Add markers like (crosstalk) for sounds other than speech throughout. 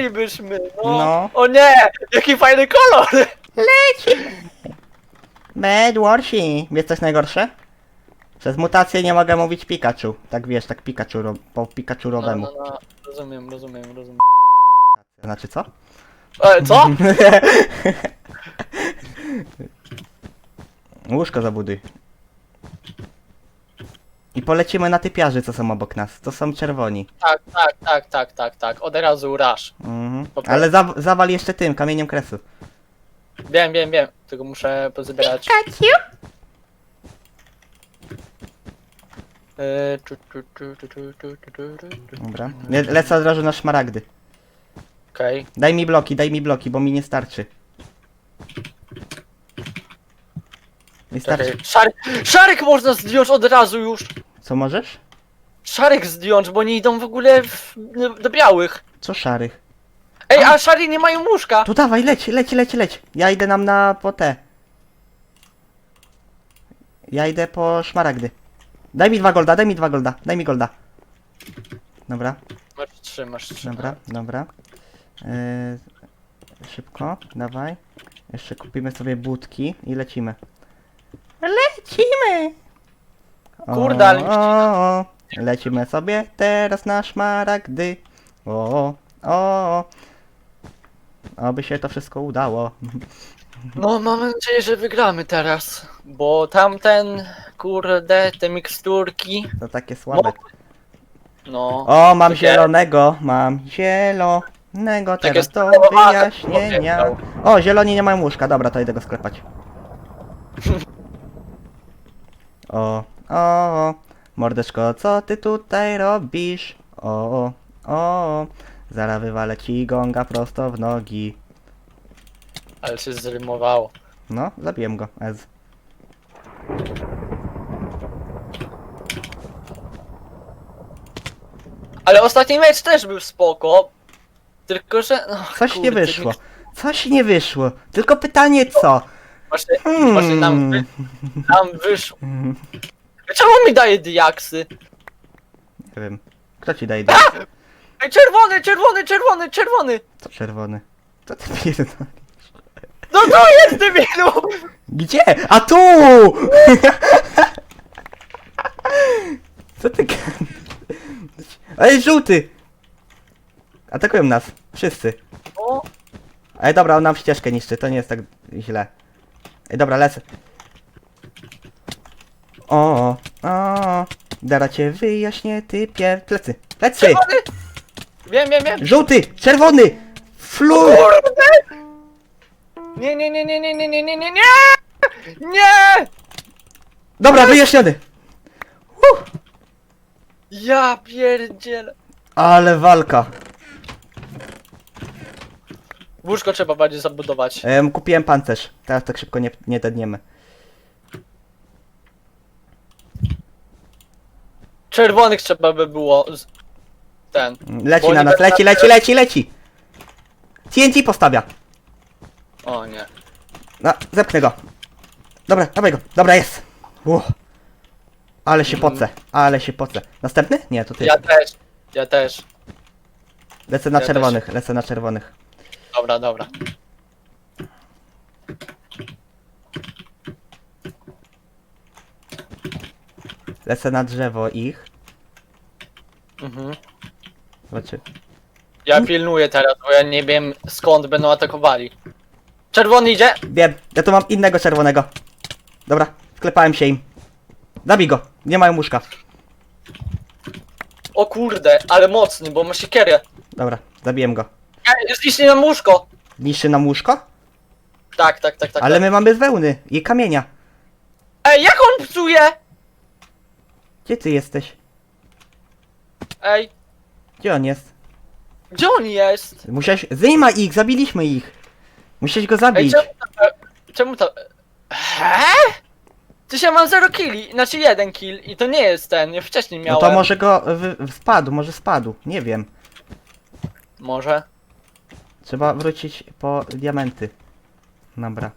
Zjechalibyśmy, no. No. O nie, jaki fajny kolor. Bad Warsi. Wiesz coś najgorsze? Przez mutację nie mogę mówić Pikachu. Tak wiesz, tak Pikachu, ro- po No, Pikachurowemu. no, no. Rozumiem, rozumiem, rozumiem. Znaczy co? E, co? (laughs) Łóżko zabuduj. I polecimy na typiarzy, co są obok nas. To są czerwoni. Tak, tak, tak, tak, tak, tak. Od razu rasz. Mhm. Ale za zawal jeszcze tym, kamieniem kresu. Wiem, wiem, wiem. Tylko muszę pozbierać. Tu, tu, tu, tu, tu, tu, tu, tu, tu, tu. Dobra. Le lecę od razu na szmaragdy. Okej. Daj mi bloki, daj mi bloki, bo mi nie starczy. Nie starczy. Czekaj. Szary... Szarek można zdjąć od razu już. Co możesz? Szarek zdjąć, bo nie idą w ogóle w... do białych. Co szarych? Ej, a szary nie mają łóżka. Tu dawaj, leć, leć, leć, leć. Ja idę nam na po te. Ja idę po szmaragdy. Daj mi dwa golda, daj mi dwa golda, daj mi golda. Dobra, Masz trzy, masz trzy. dobra, dobra. Yy, szybko, dawaj. Jeszcze kupimy sobie budki i lecimy. Lecimy! Kurde, ale mi o, o. Lecimy sobie teraz na szmaragdy. O, o, o. Oby się to wszystko udało. No, mam nadzieję, że wygramy teraz. Bo tamten, kurde, te miksturki. To takie słabe. No. O, mam Takie- zielonego, mam zielonego, Takie teraz sklepowane, wyjaśnienia. O, zieloni nie mają łóżka, dobra, to idę go sklepać. (laughs) O, o, o, mordeczko, co ty tutaj robisz? O, o, o, zaraz wywalę ci gonga prosto w nogi. Ale się zrymowało. No, zabiłem go, Ez. Ale ostatni mecz też był spoko. Tylko, że... No, Coś nie kurde, wyszło, coś nie wyszło, tylko pytanie co? Właśnie, Hmm. właśnie nam, wy, nam wyszło. (laughs) Czemu mi daje diaksy? Nie wiem, kto ci daje Ej, czerwony, czerwony, czerwony, czerwony! To czerwony. Co ty pierdolisz? No to jest debilu! Gdzie? A tu! Co ty gadasz? Ej, żółty! Atakują nas. Wszyscy. O, Ej, dobra, on nam ścieżkę niszczy, to nie jest tak źle. Ej, dobra, lecę. O, o. Dara cię wyjaśnię, ty pier... Plecy. Plecy! czerwony! Wiem, wiem, wiem. Żółty! Czerwony! Flu! Kurde! Nie, nie, nie, nie, nie, nie, nie, nie, nie, nie! Nie! Dobra, wyjaśniony! Uh, Ja pierdzielę. ale walka. Łóżko trzeba bardziej zabudować. Em, kupiłem pancerz. Teraz tak szybko nie, nie dedniemy. Czerwonych trzeba by było... Z... Ten. Leci Bo na oni nas, będą- leci, leci, leci, leci! TNT postawia. O nie. No, zepchnę go. Dobra, dawaj go. Dobra, jest. Uff. Ale się pocę, ale się pocę. Następny? Nie, to ty. Ja też. Ja też. Lecę na ja czerwonych, lecę na czerwonych. Dobra, dobra. Lecę na drzewo ich. Mhm. Zobaczy. Ja pilnuję teraz, bo ja nie wiem skąd będą atakowali. Czerwony idzie! Wiem, ja tu mam innego czerwonego. Dobra, wklepałem się im. Zabij go, nie mają łóżka. O kurde, ale mocny, bo ma siekierę. Dobra, zabiłem go. Ej, Zniszczy nam łóżko! Niszczy nam łóżko? Tak, tak, tak, tak. Ale tak. my mamy z wełny i kamienia. Ej, jak on psuje? Gdzie ty jesteś? Ej, Gdzie on jest? gdzie on jest? Musiałeś... Zdejma ich, zabiliśmy ich. Musiałeś go Ej, zabić. czemu to... Czemu to... He? Ty się mam 0 killi, znaczy jeden kill i to nie jest ten, ja wcześniej No miałem. to może go wy, spadł, może spadł, nie wiem. Może. Trzeba wrócić po diamenty. Dobra.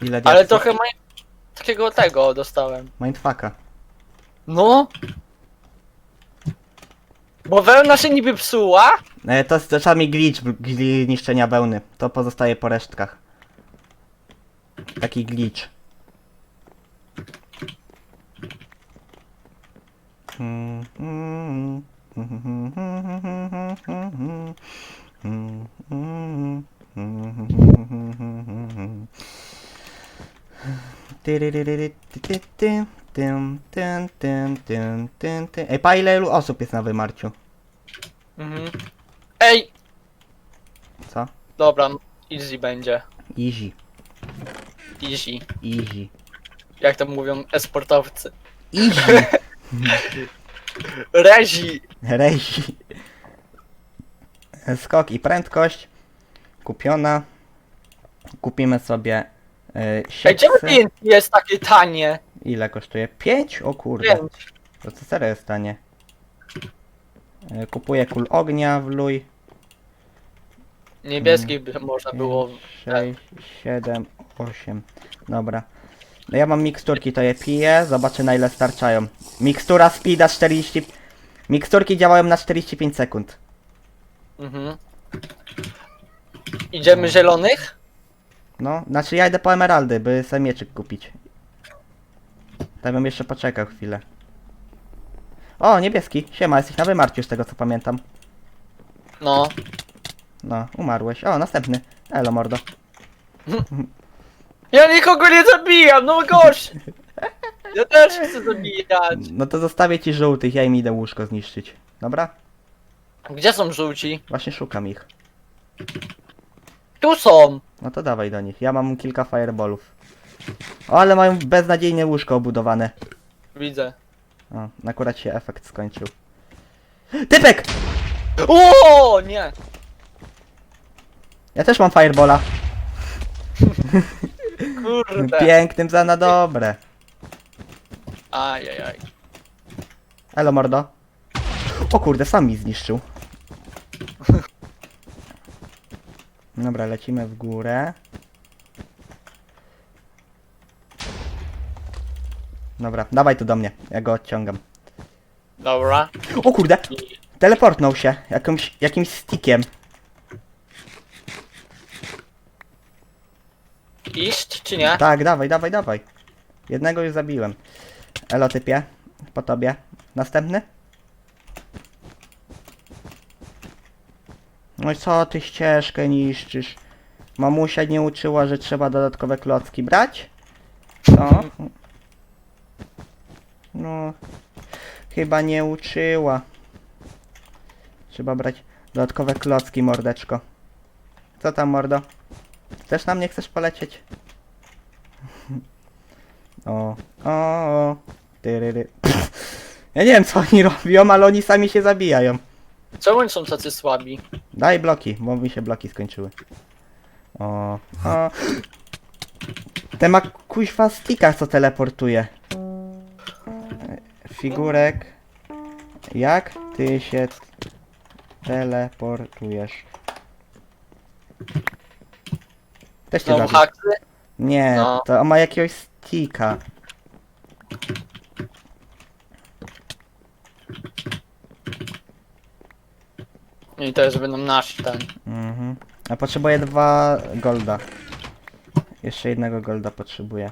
Ile Ale diaksów? trochę ma... takiego tego dostałem. Mindfucka. No. Bo wełna się niby psuła? E, to jest czasami glitch gli- niszczenia wełny. To pozostaje po resztkach. Taki glitch. Tym, tym, tym, tym, tym, tym. Ej, pa, ile osób jest na wymarciu? Mhm. Ej! Co? Dobra, no, easy będzie. Easy, Easy. easy, Jak to mówią esportowcy. easy. (laughs) Rezi! Rezi. Skok i prędkość. Kupiona. Kupimy sobie y, Ej, siekcy. czemu jest takie tanie? Ile kosztuje? 5? O kurde. Pięć. To co serio jest tanie. Yy, Kupuję kul ognia w luj. Niebieskich by można było... 6, 7, 8. Dobra. No ja mam miksturki, to je piję. Zobaczę na ile starczają. Mikstura speeda 40... Miksturki działają na 45 sekund. Mhm. Idziemy zielonych? No, znaczy ja idę po emeraldy, by sobie mieczyk kupić. Tak bym jeszcze poczekał chwilę. O, niebieski. Siema, jesteś na wymarciu z tego co pamiętam. No. No, umarłeś. O, następny. Elo, mordo. (laughs) Ja nikogo nie zabijam, no gość! Ja też chcę zabijać. No to zostawię ci żółtych, ja im idę łóżko zniszczyć. Dobra? Gdzie są żółci? Właśnie szukam ich. Tu są! No to dawaj do nich. Ja mam kilka fireballów. O, ale mają beznadziejne łóżko obudowane. Widzę. O, akurat się efekt skończył. Typek! O nie! Ja też mam fireballa. (laughs) Kurde. Pięknym za na dobre. Ajajaj. Elo mordo. O kurde, sam mi zniszczył. (laughs) Dobra, lecimy w górę. Dobra, dawaj tu do mnie, ja go odciągam. Dobra. O kurde, teleportnął się jakimś, jakimś stickiem. Iść czy nie? Tak, dawaj, dawaj, dawaj. Jednego już zabiłem. Elo typie, po tobie. Następny? No i co ty ścieżkę niszczysz? Mamusia nie uczyła, że trzeba dodatkowe klocki brać? Co? No, chyba nie uczyła. Trzeba brać dodatkowe klocki, mordeczko. Co tam, mordo? Też na mnie chcesz polecieć? (laughs) O, o, o. Tyryry. (laughs) Ja nie wiem co oni robią, ale oni sami się zabijają. Czemu oni są tacy słabi? Daj bloki, bo mi się bloki skończyły. O, o. Ten ma kuźwa stika, co teleportuje. Figurek. Jak ty się teleportujesz? Też cię Znowu zabił. haksy? Nie, No. to on ma jakiegoś stika. I to jest będą nasi ten. Mhm. A potrzebuję dwa golda. Jeszcze jednego golda potrzebuję.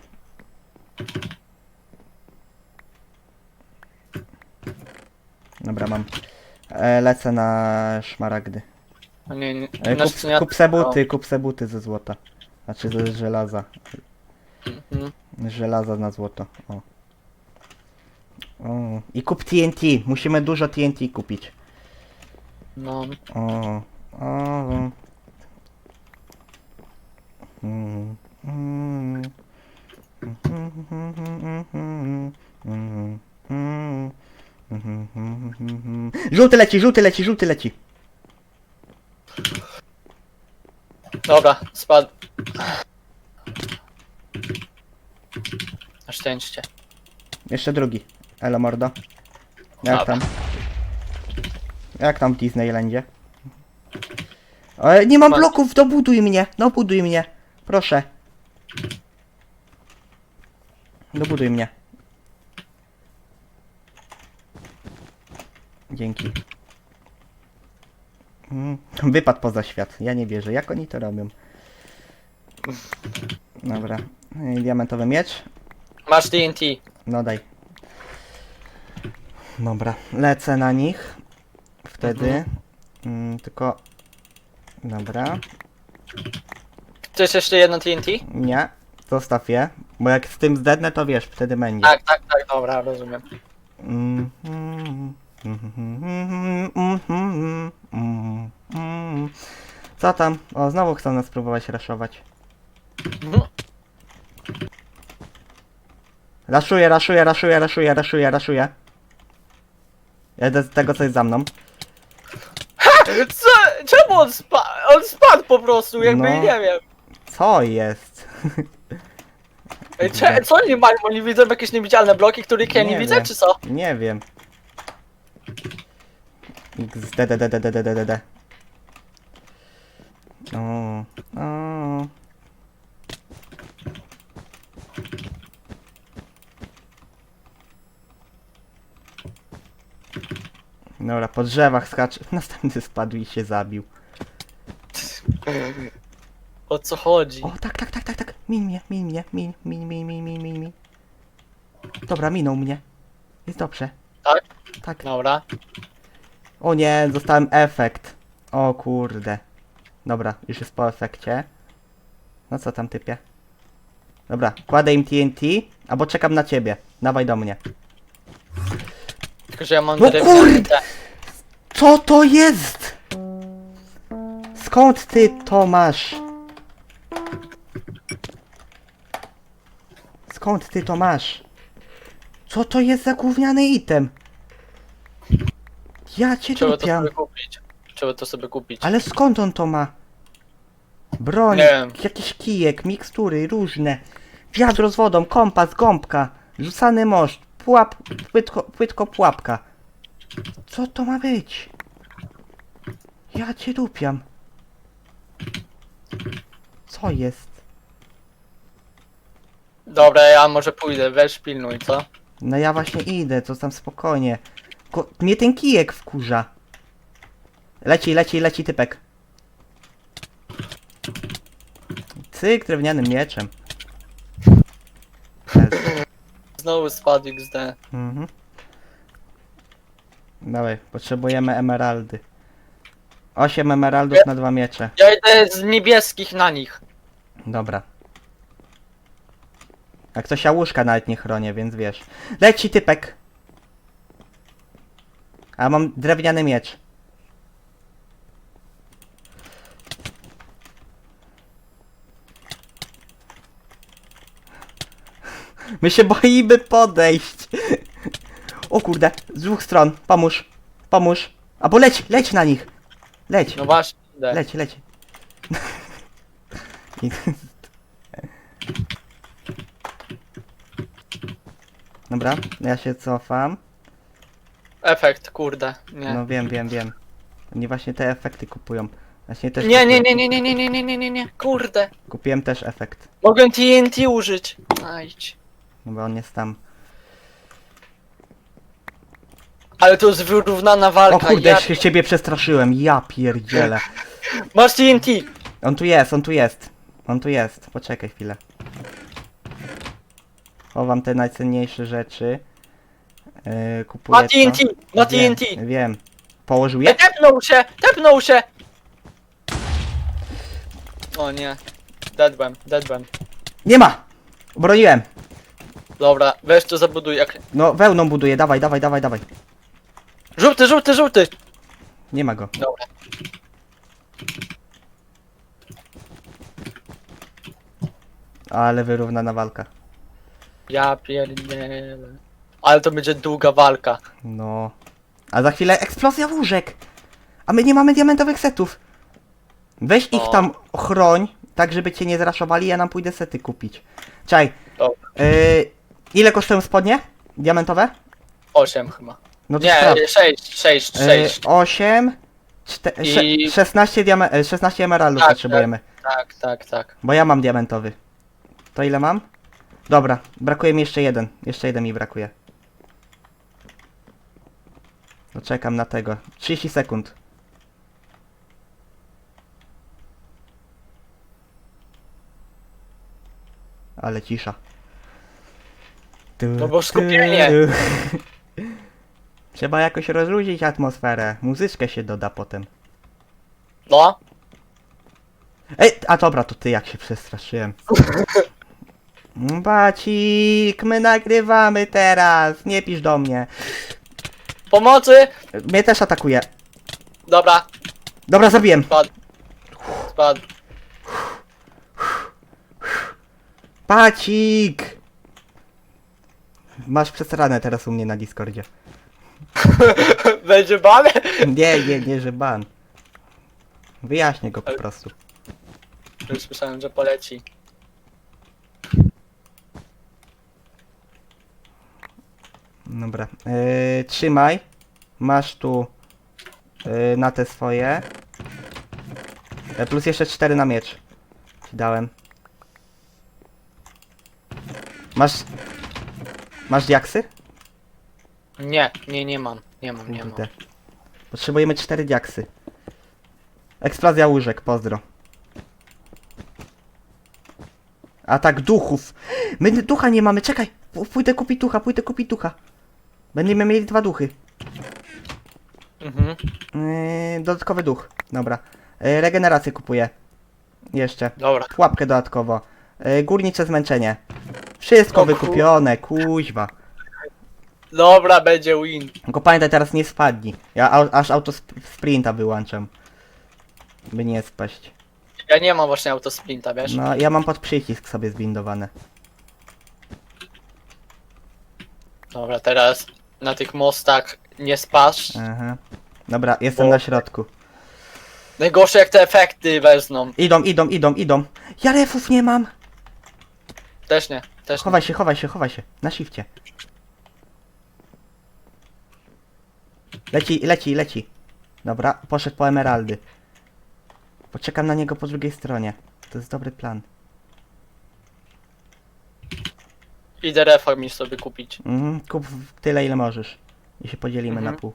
Dobra, mam. E, lecę na szmaragdy. A nie, nie, E, kup, scenie- kup se buty, kup se buty ze złota. Znaczy ze żelaza. Mhm. Żelaza na złoto. O. o. I kup TNT. Musimy dużo TNT kupić. No. O, o. Mm, mm. Żółty leci, żółty leci, żółty leci. Dobra, spadł. Na szczęście. Jeszcze drugi. Elo mordo. Jak Dobra. tam? Jak tam w Disneylandzie? Ale nie mam bloków, dobuduj mnie, dobuduj mnie. Proszę. Dobuduj mnie. Dzięki. Mm, Wypad poza świat. Ja nie wierzę. Jak oni to robią? Dobra. Diamentowy miecz. Masz TNT. No daj. Dobra. Lecę na nich. Wtedy. Mm, tylko... Dobra. Chcesz jeszcze jedno TNT? Nie. Zostaw je. Bo jak z tym zdednę, to wiesz, wtedy będzie. Tak, tak, tak, dobra, rozumiem. Mm, mm, Co tam? O, znowu chcą nas próbować raszować. Mhm. Raszuję, raszuję, raszuję, raszuję, raszuję, raszuję. Jedę z tego, co jest za mną. Co? Czemu on spadł? On spadł po prostu, jakby No. nie wiem. Co jest? Cze, co oni mają? Oni widzą jakieś niewidzialne bloki, których ja nie, Nie widzę, czy co? Nie wiem. XDDDDDDD. O, o. Dobra, po drzewach skacz. (laughs) Następny spadł i się zabił. O co chodzi? O, tak, tak, tak, tak, tak. Min mnie, min mnie, min, min, min, min, min, min, min. Dobra, minął mnie. Jest dobrze. Tak? Tak. Dobra. O nie, dostałem efekt. O kurde. Dobra, już jest po efekcie. No co tam typie? Dobra, kładę im TNT, albo czekam na ciebie. Dawaj do mnie. Tylko, że ja mam No kurde! Co to jest? Skąd ty to masz? Skąd ty to masz? Co to jest za gówniany item? Ja cię Trzeba to dupiam. sobie kupić. Trzeba to sobie kupić. Ale skąd on to ma? Broń, Nie jakiś kijek, mikstury różne. Wiadro z wodą, kompas, gąbka, rzucany mość, pułap, płytko, płytko pułapka. Co to ma być? Ja cię dupiam. Co jest? Dobra, ja może pójdę, weź pilnuj, co? No ja właśnie idę, to tam spokojnie. Ko mnie ten kijek wkurza. Leci, leci, leci typek. Cyk, drewnianym mieczem. (laughs) Znowu spadł XD. Mhm. Dawaj, potrzebujemy emeraldy. 8 emeraldów na dwa miecze. Ja idę z niebieskich na nich. Dobra. Jak coś ja łóżka nawet nie chronię, więc wiesz. Leci typek. A mam drewniany miecz. My się boimy podejść. O kurde, z dwóch stron. Pomóż. Pomóż. Albo leć, leć na nich. Leć. No właśnie, idę. Leć, leć. Dobra, ja się cofam. Efekt, kurde. Nie. No wiem, wiem, wiem. Oni właśnie te efekty kupują. Właśnie też nie, nie, kupiłem. nie, nie, nie, nie, nie, nie, nie, nie, nie. Kurde. Kupiłem też efekt. Mogłem TNT użyć. Ajdź. No bo on jest tam. Ale to jest wyrównana O walka. kurde, ja... się ciebie przestraszyłem. Ja pierdzielę. Masz TNT. On tu jest, on tu jest. On tu jest. Poczekaj chwilę. Chowam te najcenniejsze rzeczy. Yy, kupuję Ma TNT. Ma Wiem, TNT. Wiem. Położył je? Ej, tepnął się, tepnął się. O nie. Deadbam, deadbam. Nie ma! Obroniłem. Dobra, weź to zabuduj jak... No, wełną buduję. Dawaj, dawaj, dawaj, dawaj. Żółty, żółty, żółty. Nie ma go. Dobra. Ale wyrównana walka. Ja pierdzielę. Ale to będzie długa walka. No. A za chwilę eksplozja łóżek. A my nie mamy diamentowych setów. Weź ich O. tam chroń, tak żeby cię nie zraszowali, ja nam pójdę sety kupić. Czaj. Dobra. Yy, ile kosztują spodnie? Diamentowe? 8 chyba. No to Nie, sprawdź. 6, 6, Yy, 6. 8, czte, I- sze- 16, diame, e, 16 emeraldów Tak, potrzebujemy. Tak, tak, tak. Bo ja mam diamentowy. To ile mam? Dobra, brakuje mi jeszcze jeden. Jeszcze jeden mi brakuje. No czekam na tego. 30 sekund. Ale cisza. Tu, No bo skupienie. tu. (laughs) Trzeba jakoś rozluźnić atmosferę. Muzyczkę się doda potem. No. Ej, a dobra, to ty jak się przestraszyłem. (laughs) Bacik, my nagrywamy teraz, nie pisz do mnie. Pomocy! Mnie też atakuje. Dobra, Dobra, zabiłem. spadł. Spadł. Bacik! Masz przesrane teraz u mnie na Discordzie. (laughs) Będzie bane? Nie, nie, nie, że ban. Wyjaśnię go po prostu. Już słyszałem, że poleci. Dobra. Yy, trzymaj. Masz tu yy, na te swoje. E, plus jeszcze cztery na miecz. Ci dałem. Masz... Masz diaksy? Nie, nie, nie mam. Nie mam, nie mam. Kurde. Potrzebujemy cztery diaksy. Eksplozja łóżek, pozdro. Atak duchów. My ducha nie mamy, czekaj. Pójdę kupić ducha, pójdę kupić ducha. Będziemy mieli dwa duchy. Mhm. Yy, dodatkowy duch. Dobra. Yy, regenerację kupuję. Jeszcze. Dobra. Pułapkę dodatkowo. Yy, górnicze zmęczenie. Wszystko O kur- wykupione, kuźwa. Dobra, będzie win. Tylko pamiętaj, teraz nie spadnij. Ja au, aż auto sp- sprinta wyłączam. By nie spaść. Ja nie mam właśnie autosprinta, wiesz? No, ja mam pod przycisk sobie zbindowane. Dobra, teraz na tych mostach nie spasz. Aha. Dobra, jestem Bo- na środku. Najgorsze jak te efekty wezmą. Idą, idą, idą, idą. Ja refów nie mam. Też nie, też nie. Chowaj się, chowaj się, chowaj się. Na shifcie. Leci, leci, leci. Dobra, poszedł po emeraldy. Poczekam na niego po drugiej stronie. To jest dobry plan. Idę reform mi sobie kupić. Mhm, kup tyle ile możesz. I się podzielimy Mhm. na pół.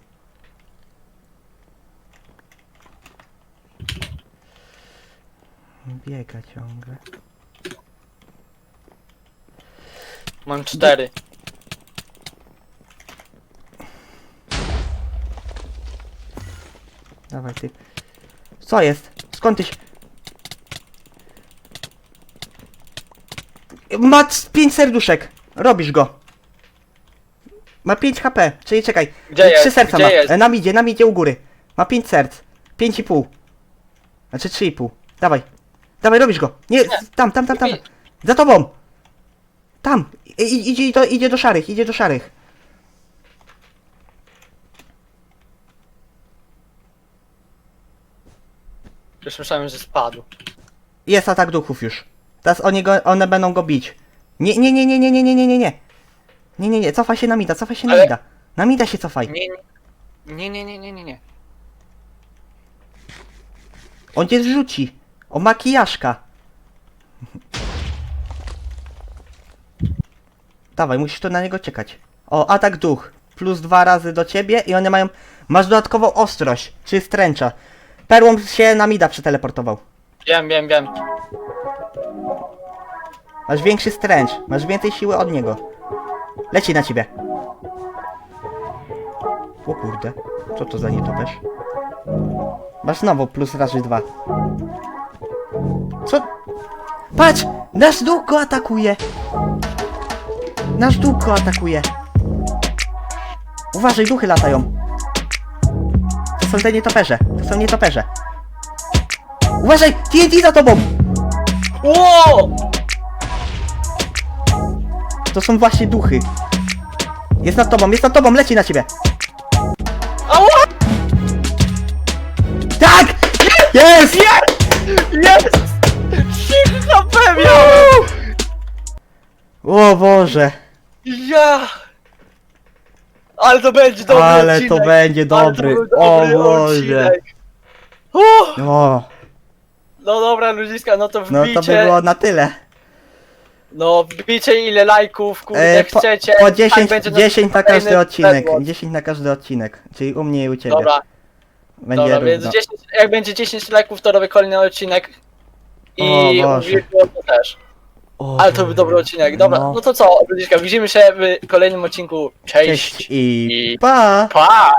Biega ciągle. Mam cztery. Dawaj ty. Co jest? Skąd tyś? Ma 5 serduszek. Robisz go. Ma 5 HP. Czyli czekaj. Gdzie 3 jest? serca Gdzie ma. jest? E, Nam idzie, nam idzie u góry. Ma 5 serc. 5,5. Znaczy 3,5. Dawaj. Dawaj, robisz go. Nie, tam, tam, tam, tam. Za tobą. Tam. I, i- idzie, do, idzie do szarych, idzie do szarych. Już myślałem, że spadł. Jest atak duchów już. Teraz oni go, one będą go bić. Nie, nie, nie, nie, nie, nie, nie, nie, nie, nie. Nie, nie, nie, cofaj się na mida, cofaj się na Ale- mida. Na mida się cofaj. Nie, nie, nie, nie, nie, nie, nie. On cię zrzuci. O makijażka. Dawaj, musisz to na niego czekać. O, atak duch. Plus dwa razy do ciebie i one mają... Masz dodatkową ostrość, czy stręcza. Perłą się na mida przeteleportował. Wiem, wiem, wiem. Masz większy stręcz, masz więcej siły od niego. Leci na ciebie. O kurde, co to za nietoperz? Masz znowu plus razy dwa. Co? Patrz! Nasz duch go atakuje! Nasz duch go atakuje! Uważaj, duchy latają! To są te nietoperze, to są nietoperze. Uważaj! TNT za tobą! Ło! To są właśnie duchy. Jest nad tobą, jest nad tobą, leci na ciebie. Ała! Tak! Jest! Jest! 3 HP miał! O Boże, Ja! Ale to będzie dobry ale odcinek. to będzie Ale to dobry. był O dobry Boże. odcinek. Uff, O, no dobra ludziska, no to no to by było na tyle. No wbijcie ile lajków, kurde, E, po, chcecie. po tak 10, będzie na 10 na każdy kolejny odcinek. Bedwars. 10 na każdy odcinek. Czyli u mnie i u ciebie. Dobra, Będzie dobra, więc równo. 10, jak będzie 10 lajków, to robię kolejny odcinek. I O Boże. to też. O, Ale to był dobry odcinek. Dobra, No. no, to co, Ludziska, widzimy się w kolejnym odcinku. Cześć. Cześć i I- pa! Pa!